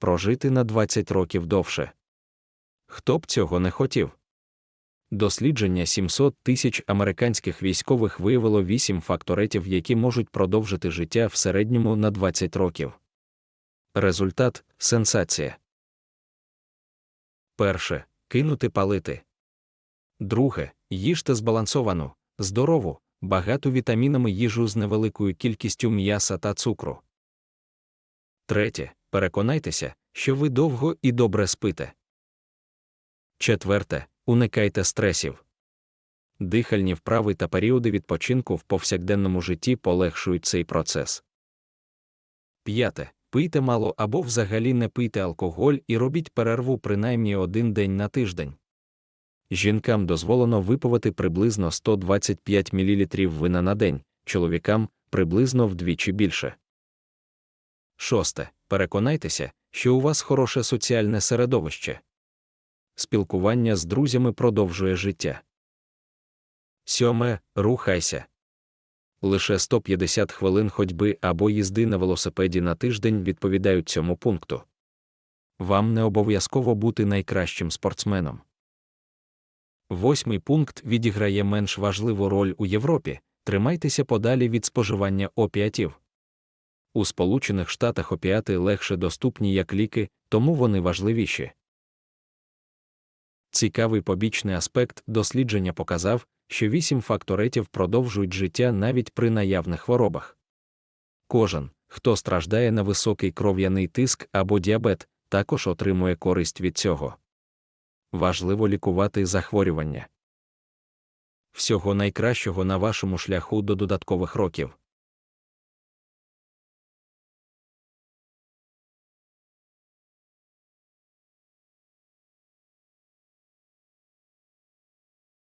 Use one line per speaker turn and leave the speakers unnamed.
прожити на 20 років довше. Хто б цього не хотів? Дослідження 700 тисяч американських військових виявило 8 факторитів, які можуть продовжити життя в середньому на 20 років. Результат сенсація. Перше кинути палити. Друге їжте збалансовану, здорову, багату вітамінами їжу з невеликою кількістю м'яса та цукру. Третє. Переконайтеся, що ви довго і добре спите. Четверте. Уникайте стресів. Дихальні вправи та періоди відпочинку в повсякденному житті полегшують цей процес. П'яте. Пийте мало або взагалі не пийте алкоголь і робіть перерву принаймні один день на тиждень. Жінкам дозволено випивати приблизно 125 мл вина на день, чоловікам приблизно вдвічі більше. Шосте. Переконайтеся, що у вас хороше соціальне середовище. Спілкування з друзями продовжує життя. Сьоме. Рухайся. Лише 150 хвилин ходьби або їзди на велосипеді на тиждень відповідають цьому пункту. Вам не обов'язково бути найкращим спортсменом. Восьмий пункт відіграє менш важливу роль у Європі тримайтеся подалі від споживання опіатів. У Сполучених Штатах опіати легше доступні як ліки, тому вони важливіші. Цікавий побічний аспект дослідження показав, що вісім факторитів продовжують життя навіть при наявних хворобах. Кожен, хто страждає на високий кров'яний тиск або діабет, також отримує користь від цього. Важливо лікувати захворювання. Всього найкращого на вашому шляху до додаткових років.